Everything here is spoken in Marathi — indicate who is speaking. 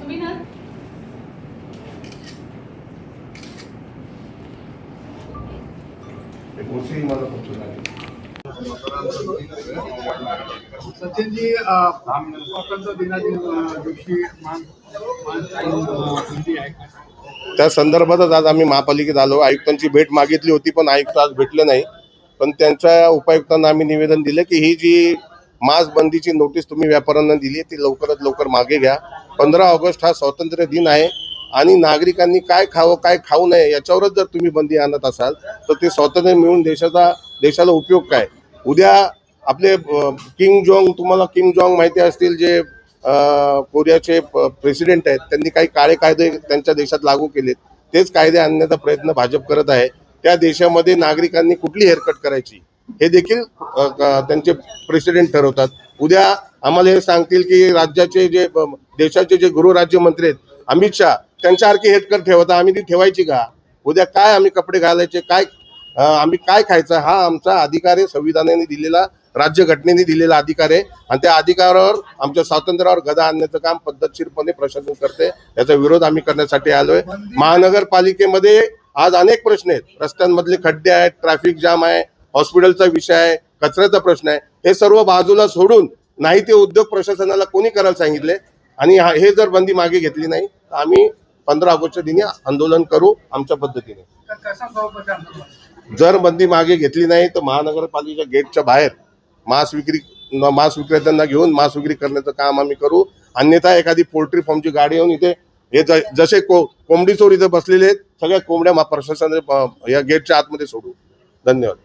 Speaker 1: तुम्ही ना?
Speaker 2: सचिनजी अ, स्वातंत्र्य दिनाच्या दिवशी
Speaker 3: त्या संदर्भातच आज आम्ही महापालिकेत आलो. आयुक्तांची भेट मागितली होती पण आयुक्त आज भेटले नाही. पण त्यांच्या उपायुक्तांना आम्ही निवेदन दिलं की ही जी मास्क बंदीची नोटीस तुम्ही व्यापाऱ्यांना दिली ती लवकरात लवकर मागे घ्या. पंधरा ऑगस्ट हा स्वातंत्र्य दिन आहे आणि नागरिकांनी काय खावं काय खाऊ नये याच्यावरच जर तुम्ही बंदी आणत असाल तर ते स्वातंत्र्य मिळून देशाचा देशाला उपयोग काय? उद्या आपले किंग जोंग तुम्हाला किंग जोंग माहिती असतील जे कोरियाचे प्रेसिडेंट आहेत त्यांनी काही काळे कायदे त्यांच्या देशात लागू केलेत. तेच कायदे आणण्याचा प्रयत्न भाजप करत आहे. त्या देशामध्ये नागरिकांनी कुठली हेरकट करायची? हे देखील त्यांचे प्रेसिडेंट ठरवतात. उद्या आम्हाला हे सांगतील की राज्याचे जे देशाचे जे गृहराज्यमंत्री आहेत अमित शहा त्यांच्यासारखी हेटकर ठेवता आम्ही ती ठेवायची का? उद्या काय आम्ही कपडे घालायचे काय आम्ही काय खायचं हा आमचा अधिकार आहे संविधानाने दिलेला राज्यघटनेने दिलेला अधिकार आहे. आणि त्या अधिकारावर आमच्या स्वातंत्र्यावर गदा आणण्याचं काम पद्धतशीरपणे प्रशासन करते. याचा विरोध आम्ही करण्यासाठी आलोय. महानगरपालिकेमध्ये आज अनेक प्रश्न आहेत. रस्त्यांमधले खड्डे आहेत ट्रॅफिक जाम आहे हॉस्पिटलचा विषय आहे कचऱ्याचा प्रश्न आहे हे सर्व बाजूला सोडून नाही ते उद्योग प्रशासनाला कोणी करायला सांगितले? आणि हा- जर बंदी मागे घेतली नाही तर आम्ही पंधरा ऑगस्टच्या दिनी आंदोलन करू आमच्या पद्धतीने. जर बंदी मागे घेतली नाही तर महानगरपालिकेच्या गेटच्या बाहेर मांस विक्री मांस विक्रेत्यांना घेऊन मांस विक्री करण्याचं काम आम्ही करू. अन्यथा एखादी पोल्ट्री फार्मची गाडी येऊन इथे हे जसे को कोंबडी चोर इथे बसलेले आहेत सगळ्या कोंबड्या मा- प्रशासन या गेटच्या आतमध्ये सोडू. धन्यवाद.